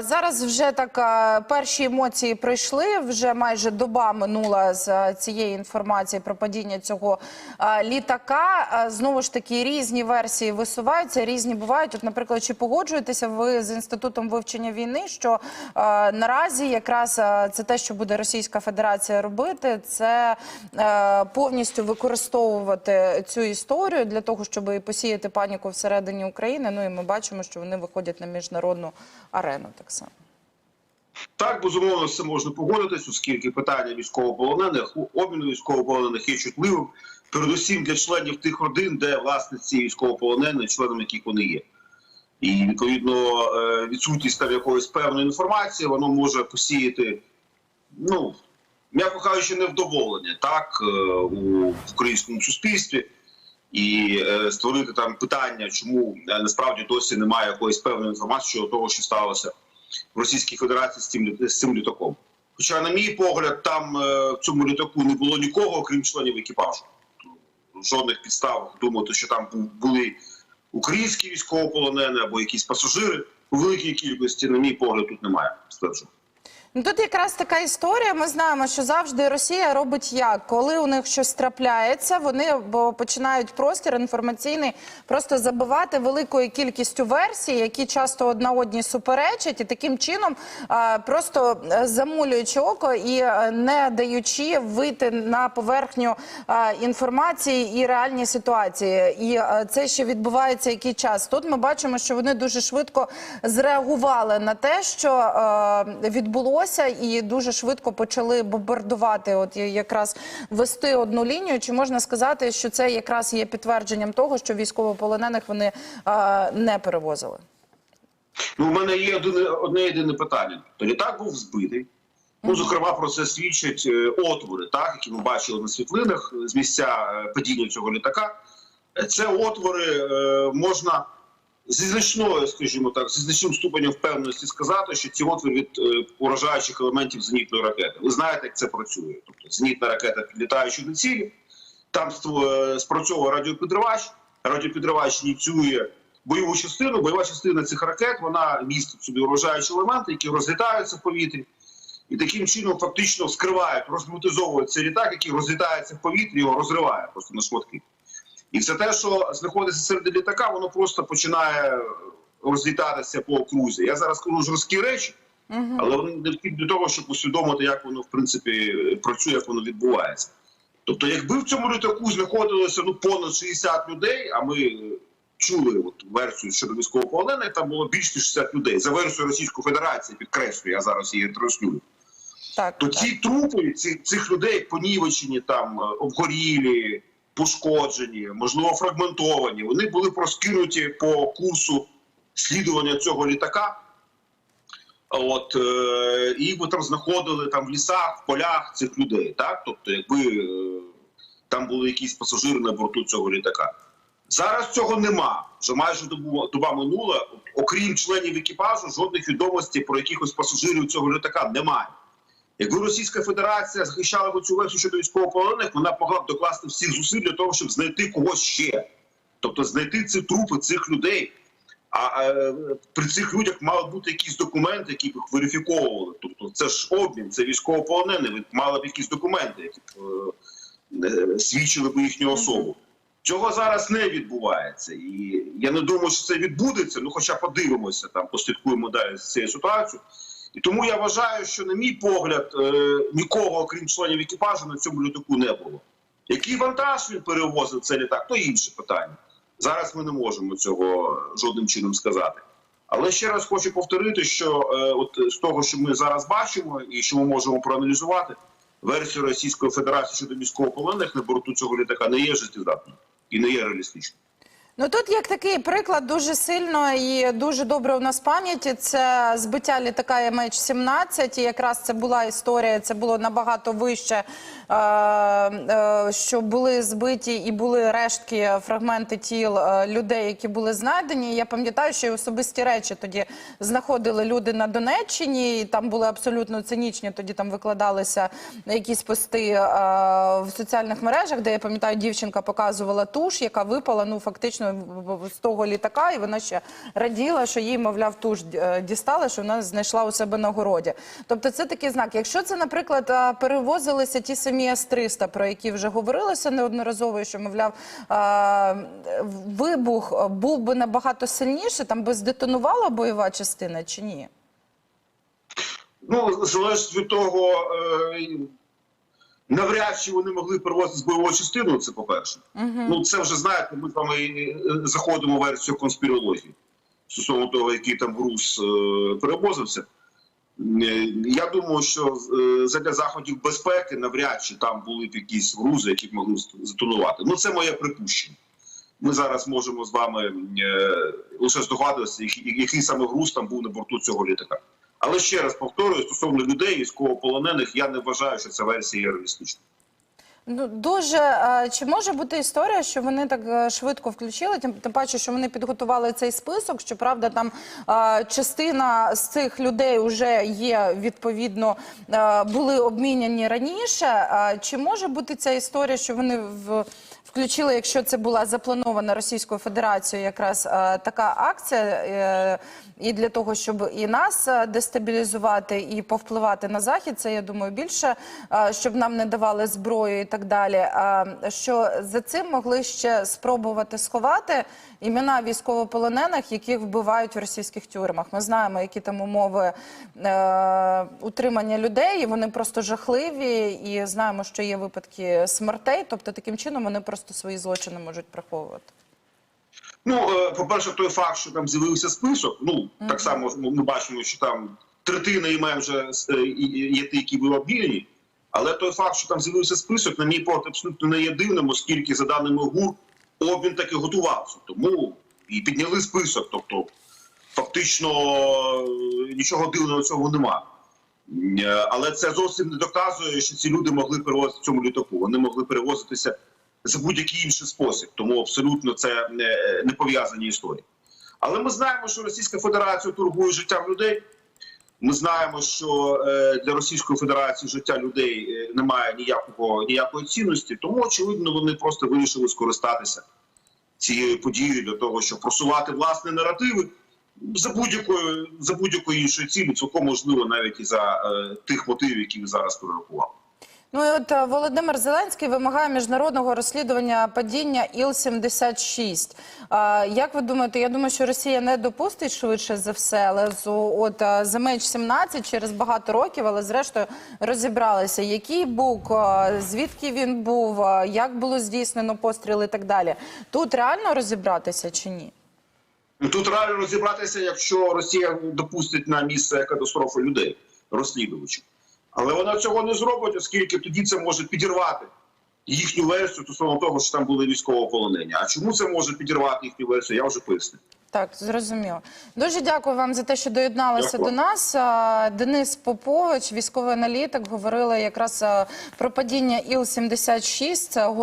Зараз вже так перші емоції прийшли. Вже майже доба минула з цієї інформації про падіння цього літака. Знову ж таки, різні версії висуваються, різні бувають. От, наприклад, чи погоджуєтеся ви з інститутом вивчення війни? Що наразі якраз це те, що буде Російська Федерація робити, це е, повністю використовувати цю історію для того, щоб посіяти паніку всередині України. Ну і ми бачимо, що вони виходять на міжнародну арену так само. Так, безумовно, цим можна погодитись, оскільки питання військовополонених, обміну військовополонених є чутливим, передусім для членів тих родин, де власне ці військовополонені, членами яких вони є. І відповідно е, відсутність там якоїсь певної інформації, воно може посіяти, ну м'яко кажучи, невдоволення так е, у українському суспільстві. І е, створити там питання, чому насправді досі немає якоїсь певної інформації щодо того, що сталося в Російській Федерації з цим, з цим літаком. Хоча, на мій погляд, там е, в цьому літаку не було нікого, окрім членів екіпажу. Жодних підстав думати, що там були українські військовополонені або якісь пасажири у великій кількості, на мій погляд, тут немає. Стверджую. Ну, тут якраз така історія. Ми знаємо, що завжди Росія робить як, коли у них щось трапляється, вони починають простір інформаційний просто забивати великою кількістю версій, які часто одна одній суперечать, і таким чином просто е, замулюючи око і е, не даючи вийти на поверхню інформації і реальні ситуації. І е, це ще відбувається який час. Тут ми бачимо, що вони дуже швидко зреагували на те, що е, відбулося, і дуже швидко почали бомбардувати, от якраз вести одну лінію. Чи можна сказати, що це якраз є підтвердженням того, що військовополонених вони е, не перевозили? Ну, у мене є одне, одне єдине питання. То літак був збитий. Ну, зокрема, про це свідчать е, отвори, так, які ми бачили на світлинах з місця е, падіння цього літака. Це отвори е, можна зі значною, скажімо так, зі значним ступенем впевненості сказати, що ці отвори від е, уражаючих елементів зенітної ракети. Ви знаєте, як це працює. Тобто зенітна ракета, підлітаючи до цілі, там е, спрацьовує радіопідривач, радіопідривач ініціює бойову частину. Бойова частина цих ракет вона містить собі уражаючі елементи, які розлітаються в повітрі. І таким чином фактично скривають, розмотизовують цей літак, який розлітається в повітрі, його розриває просто на шматки. І все те, що знаходиться серед літака, воно просто починає розлітатися по окрузі. Я зараз кажу жорсткі речі, але вони необхідні для того, щоб усвідомити, як воно в принципі працює, як воно відбувається. Тобто, якби в цьому літаку знаходилося ну понад 60 людей, а ми чули от версію щодо військовополонених, там було більш ніж 60 людей. За версією Російської Федерації, підкреслюю, я зараз її транслюю. Так, То так. ці трупи ці, цих людей понівечені, там е, обгорілі, пошкоджені, можливо, фрагментовані. Вони були проскинуті по курсу слідування цього літака. От е, і їх там знаходили там в лісах, в полях цих людей. Так, тобто, якби е, там були якісь пасажири на борту цього літака. Зараз цього нема. Вже майже добу, доба минула. Окрім членів екіпажу, жодних відомостей про якихось пасажирів цього літака немає. Якби Російська Федерація захищала б цю версію щодо військовополонених, вона могла б докласти всіх зусиль для того, щоб знайти когось ще. Тобто знайти ці трупи цих людей. А е, при цих людях мали бути якісь документи, які б їх верифіковували. Тобто це ж обмін, це військовополонені, мали б якісь документи, які б е, е, свідчили б їхню особу. Цього зараз не відбувається, і я не думаю, що це відбудеться. Ну, хоча подивимося там, послідкуємо далі з цією ситуацією. І тому я вважаю, що, на мій погляд, е, нікого, окрім членів екіпажу, на цьому літаку не було. Який вантаж він перевозив цей літак, то інше питання. Зараз ми не можемо цього жодним чином сказати. Але ще раз хочу повторити, що е, от з того, що ми зараз бачимо, і що ми можемо проаналізувати, версія Російської Федерації щодо військовополонених на борту цього літака не є життєздатною і не є реалістичною. Ну тут як такий приклад дуже сильно і дуже добре у нас пам'яті. Це збиття літака MH17. І якраз це була історія. Це було набагато вище, е, е, що були збиті і були рештки, фрагменти тіл е, людей, які були знайдені. Я пам'ятаю, що і особисті речі тоді знаходили люди на Донеччині. і Там були абсолютно цинічні. Тоді там викладалися якісь пости е, в соціальних мережах, де я пам'ятаю, дівчинка показувала туш, яка випала. Ну фактично дійсно з того літака, і вона ще раділа, що їй, мовляв, туш е, дістали, що вона знайшла у себе на городі. Тобто, це такий знак. Якщо це, наприклад, е, перевозилися ті самі С-300, про які вже говорилося неодноразово, що, мовляв, е, вибух був би набагато сильніше, там би здетонувала бойова частина чи ні? Ну, залежить від того, навряд чи вони могли перевозити з бойовою частиною, це по-перше. Ну, це вже знаєте, ми з вами е, заходимо в версію конспірології стосовно того, який там груз е, перевозився. Е, Я думаю, що е, задля заходів безпеки навряд чи там були б якісь грузи, які б могли затонувати. Ну, це моє припущення. Ми зараз можемо з вами лише здогадуватися, який саме груз там був на борту цього літака. Але ще раз повторюю, стосовно людей, військовополонених, я не вважаю, що ця версія є реалістичною. Ну дуже е, чи може бути історія, що вони так е, швидко включили? Тим, тим паче, що вони підготували цей список. Щоправда, там е, частина з цих людей вже є відповідно були обміняні раніше. Е, Чи може бути ця історія, що вони в включили, якщо це була запланована Російською Федерацією, якраз е, така акція, е, і для того, щоб і нас е, дестабілізувати, і повпливати на захід, це я думаю більше, е, щоб нам не давали зброю і так далі. е, Що за цим могли ще спробувати сховати імена військовополонених, яких вбивають в російських тюрмах. Ми знаємо, які там умови е, утримання людей. і Вони просто жахливі, і знаємо, що є випадки смертей. Тобто, таким чином вони просто свої злочини можуть приховувати. Ну, е, по-перше, той факт, що там з'явився список, ну так само ми бачимо, що там третина імен вже е, є ті, які були обміняні. Але той факт, що там з'явився список, на мій погляд, абсолютно не є дивним, оскільки, за даними ГУР, обмін таки готувався. Тому і підняли список. Тобто, фактично е, нічого дивного цього нема. Але це зовсім не доказує, що ці люди могли перевозити в цьому літаку. Вони могли перевозитися за будь-який інший спосіб. Тому абсолютно це не, не пов'язані історії. Але ми знаємо, що Російська Федерація торгує життям людей. Ми знаємо, що е, для Російської Федерації життя людей е, не має ніякого ніякої цінності, тому очевидно вони просто вирішили скористатися цією подією для того, щоб просувати власні наративи за будь-якою за будь-якої іншої цілі, цілком можливо, навіть і за е, тих мотивів, які ви зараз перерахували. Ну і от е, Володимир Зеленський вимагає міжнародного розслідування падіння Іл-76. А, Як ви думаєте, я думаю, що Росія не допустить швидше за все, але з от е, меч 17 через багато років, але зрештою розібралися, який бук, е, звідки він був, як було здійснено постріли і так далі. Тут реально розібратися чи ні? Тут реально розібратися, якщо Росія допустить на місце катастрофи людей, розслідувачів. Але вона цього не зробить, оскільки тоді це може підірвати їхню версію стосовно того, що там були військовополонені. А чому це може підірвати їхню версію, я вже пояснив. Так, зрозуміло. Дуже дякую вам за те, що доєдналися Дякую. до нас. Денис Попович, військовий аналітик, говорили якраз про падіння Іл-76. Це